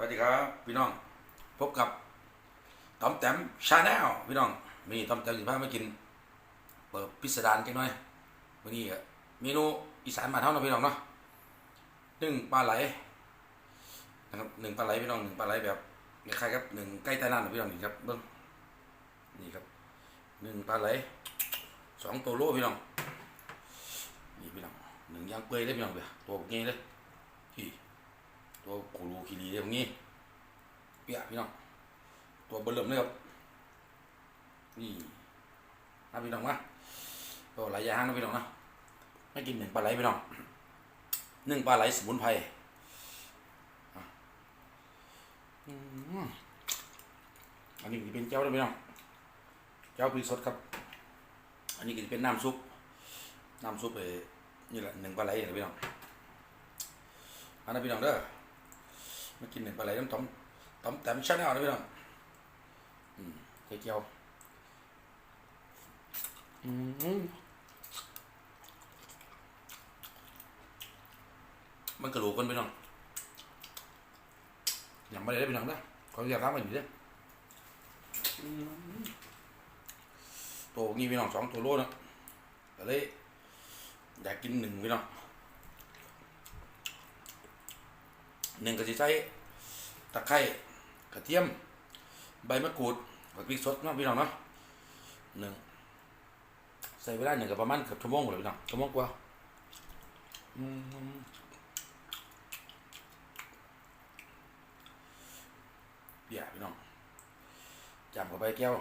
วัสดีครับพี่น้อง พบกับต้อมแต้มชาแนลพี่น้อง มีต้อมแต้มสิพามากิน เปิดพิสดารจังหน่อยวันนี้เมนูอีสานมาเท่านะพี่น้องเนาะหนึ่งปลาไหลนะครับหนึ่งปลาไหลพี่น้องหนึ่งปลาไหลแบบคล้ายๆกับหนึ่งใกล้ใต้น้ำนะพี่น้องนี่ครับเบิ้งนี่ครับหนึ่งปลาไหลสองตัวโลพี่น้องนี่พี่น้องหนึ่งย่างเปื่อยเลยพี่น้องเบียตัวเงี้ยเลย ตัวโคโลคิรีเลยตรงนี้เปียพี่น้องตัวเบลเริ่มเลยครับนี่นะพี่น้องนะตัวหลายอย่างนะพี่น้องนะไม่กินหนึ่งปลาไหลพี่น้องหนึ่งปลาไหลสมุนไพรอันนี้จะเป็นเจ้าด้วยพี่น้องเจ้าพริกสดครับ อันนี้ก็จะเป็นน้ำซุปน้ำซุปเออนี่แหละหนึ่งปลาไหลนะพี่น้องอันนั้นพี่น้องเด้อ มากินหนึ่งปลาไหลน้ำต้มต้มแต้มชาแนลนะพี่น้องอืมเจียวอืมมันกระดูกคนพี่น้องยังไม่ได้พี่น้องนะขออยากรับมันอยู่เด้ออืมตัวนี้พี่น้องสองตัวโลนะก็เลยอยากกินหนึ่งพี่น้อง หนึ่งก็จะใช้ตะไคร้กระเทียม ใบมะกรูดผักพริกสดเนาะพี่น้องเนาะหนึ่งใส่เวลาหนึ่งกับประมาณเกือบชั่วโมงเลยพี่น้องชั่วโมงกว่าอืมเดี๋ยวพี่น้องจำกับใบแก้ว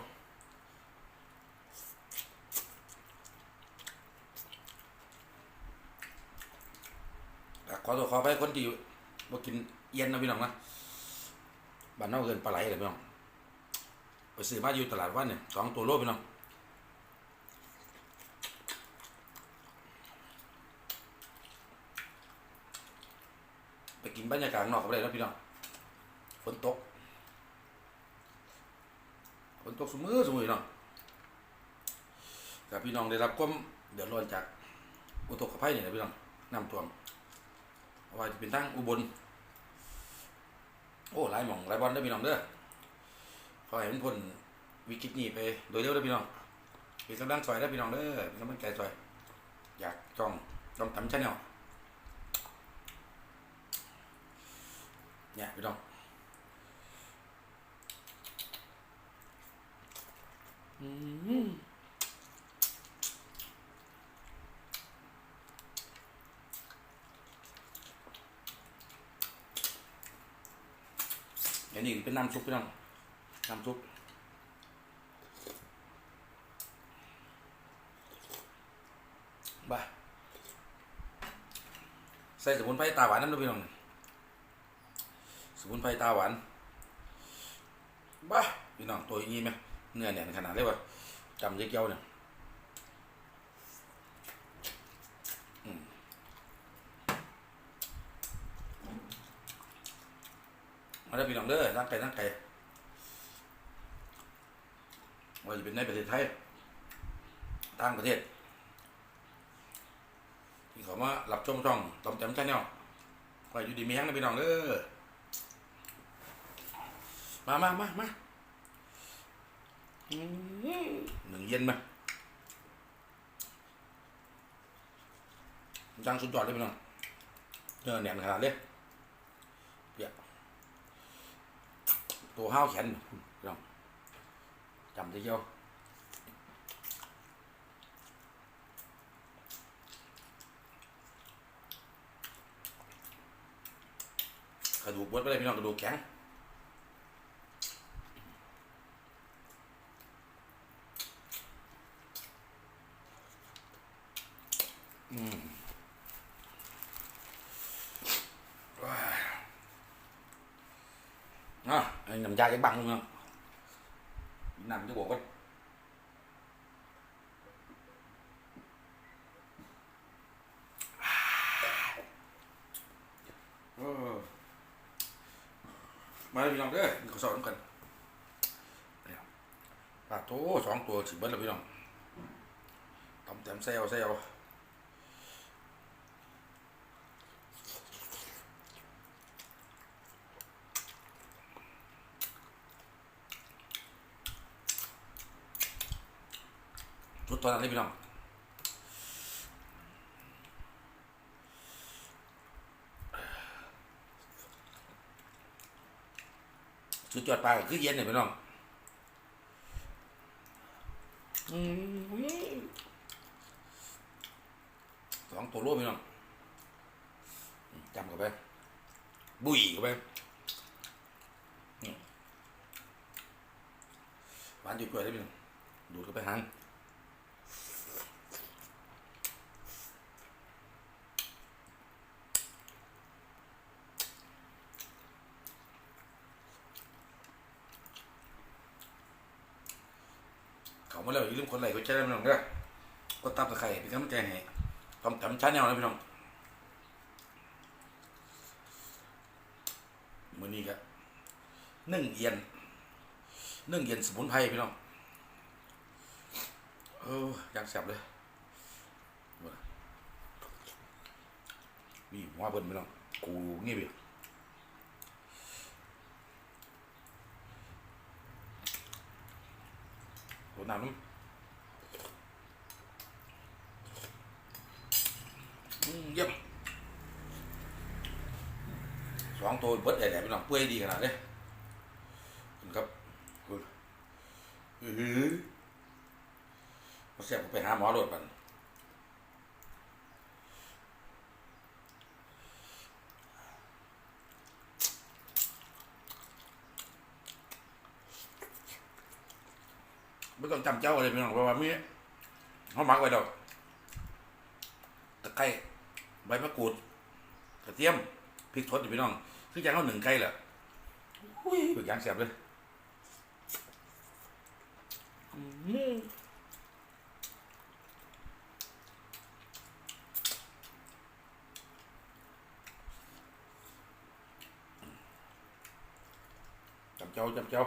อ่ขอตัวขอไปคนที่ บ่กินเย็นนะพี่น้องนะบ้านนอกเกินปลาไหลเลยพี่น้องไปซื้อมาอยู่ตลาดวันเนี่ยสองตัวโลพี่น้องไปกินบรรยากาศนอกก็ได้แล้วพี่น้องฝนตกฝนตกสมือสมือพี่น้องกับพี่น้องได้รับความเดือดร้อนจากอุทกภัยเนี่ยนะพี่น้องน้ำท่วมว่าจะเป็นทั้งอุบล อ้หลายหม่องหลายบอลได้พี่น้องเด้อขอให้มันพ้นวิกฤตนี้ไป โดยเร็วได้พี่น้องเป็นกำลังใจได้พี่น้องเด้อเป็นกำลังใจใจอยากจองจองทำชาแนลเนี่ยพี่น้องอืม อันนี้เป็นน้ำซุปพี่น้องน้ำซุปบ้าใส่สมุนไพรตาหวานน้ำด้วยพี่น้องสมุนไพรตาหวานบ้าพี่น้องตัวอย่างนี้ไหมเนื้อเนี่ยขนาดเลยกว่าจำเยี่ยวเนี่ยอืมมา ได้พี่น้องเด้อร่งไก่ร่งไก่ว่าจะเป็นในประเทศไทยต่างประเทศที่เขามารับชมช่องต้อมแจมชาแนลคอยอยู่ดีมีแห้งนะพี่น้องเด้อมามามามาหนึ่งเย็นมาจังสุดยอดเลยพี่น้องเนื้อแน่นขนาดเลยเปียก ตัวห้าวแขนพี่น้องจำได้เยี่ยวกระดูกเบิดไปเลยพี่น้องกระดูกแข็งอืมว้าย อะไอ้น้ำยาจะบังมึงอะน้ำจะบอกว่าเออมาเลยพี่น้องเด้อมีข้าวสารกันเนี่ยปลาโถสองตัวสิเบิ้ลแล้วพี่น้องตำแต้มเซลเซล ดตอนนั้นเลยพี่น้องสุดยอดปลาคือเย็นเนี่ยพี่น้องสองตัวโลพี่น้องจำกันไป บุยเข้าไปหวานอยู่กล้วยได้พี่น้องดูดเข้าไปหาง มาแล้วอย่าลืมคนไหลก็ใช้ได้พี่น้องเด้อก็ตับตะไคร้เป็นกำลังใจให้ทำจำชาแนลนะพี่น้องมือนี้ก็นึ่งเอียนนึ่งเอียนสมุนไพรพี่น้องเอออยากแซ่บเลยนี่หัวเบิ่นพี่น้องกูนี่พี่โห น้ำน้ำอืมเยี่ยมสองตัวเบิดแหล่ๆพี่น้องเปื่อยดีขนาดนี้คุณครับคุณอื้อหือมาเสียบไปหาหมอโดดปัน ไม่ต้องจำเจ้าอะไรพี่น้องเพราะว่ามีเขาหมักไว้ดอกตะไคร้ใบมะกรูดกระเทียมพริกทอดอยู่พี่น้องคือจังเอาหนึ่งไก่แหละอุ้ยฝึกยางแสบเลยจำเจ้าจำเจ้า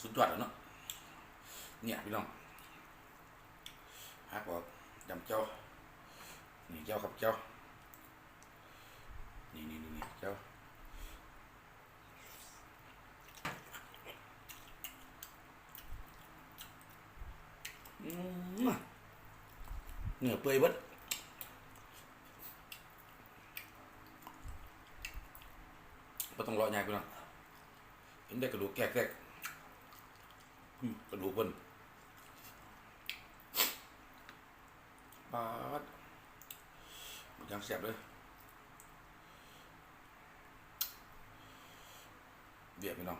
สุดยอดแล้วเนาะเนี่ยพี่น้องฮักบอกดำเจ้านี่เจ้าครับเจ้านี่นี่นี่นี่เจ้าอืมเนื้อเปื่อยเบิดไม่ ต้องรอใหญ่กูนะเห็นได้กระดูกแกรกๆกระดูกเพิ่นปาดมันยังเสียบเลยเดียวพี่น้อง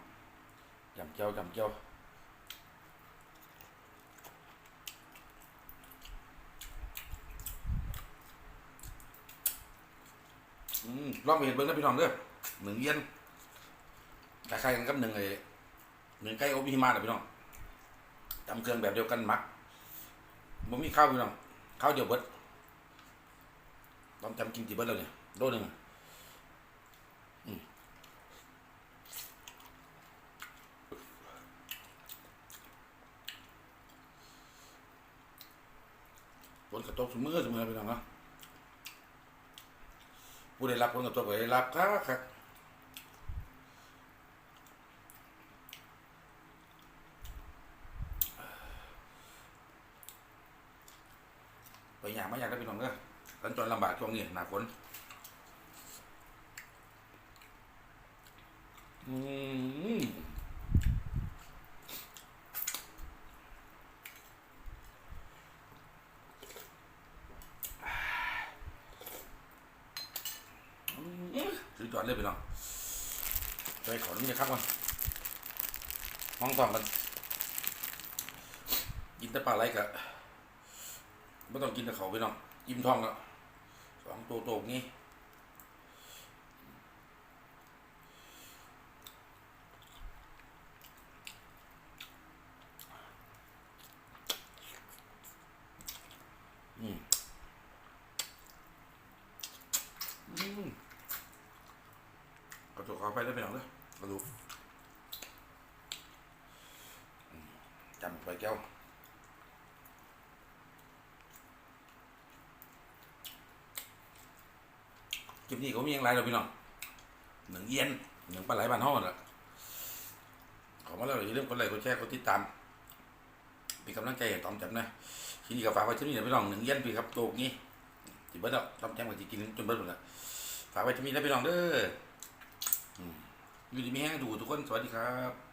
ยำเจ้ายำเจ้าอืมลองไปเห็นเบิ้งนะพี่น้องเด้อ หนึ่งเย็นคล้ายๆกันกับหนึ่งไอ้หนึ่งไก่อบฮิมาน่ะพี่น้องจำเครื่องแบบเดียวกันมักบ่มีข้าวพี่น้องข้าวเดียวเบิดต้องจำกินกี่เบิดแล้วเนี่ยโลหนึ่งผลกระทบเสมอเสมอพี่น้องเนาะผู้ได้รับผลกระทบก็ได้รับครับครับไปอย่างไม่อยากได้พี่น้องเด้อสัญจรลำบากช่วง นี้หนาฝนอืมสุดยอดเลยพี่น้องไปขอนี่จะครับมันห้องทองกันกินแต่ปลาไหลกะไม่ต้องกินแต่เขาพี่น้อง อิ่มท้องแล้ว สองตัวโตกนี้อืมอืมกระดูกเขาไปได้ไปหน่อยเลยกระดูกอืมจำไปแก้ว คลิปนี้ก็มีอย่างไรเราพี่น้องหนึ่งเอียนหนึ่งปลาไหลบ้านห้องน่ะขอมาแล้วอย่าลืมกดไลค์กดแชร์กดติดตามเป็นกำลังใจให้ตอมแจมนะทีนี้ก็ฝากไว้ที่นี่นะพี่น้องหนึ่งเย็นพี่ครับโตกนี้จิเบิดแล้วตอมแจมก็จะกินจนเบิร์ดหมดล้วฝากไว้ที่นี่นะพี่น้องเด้ออยู่ดีมีแห้งดูทุกคนสวัสดีครับ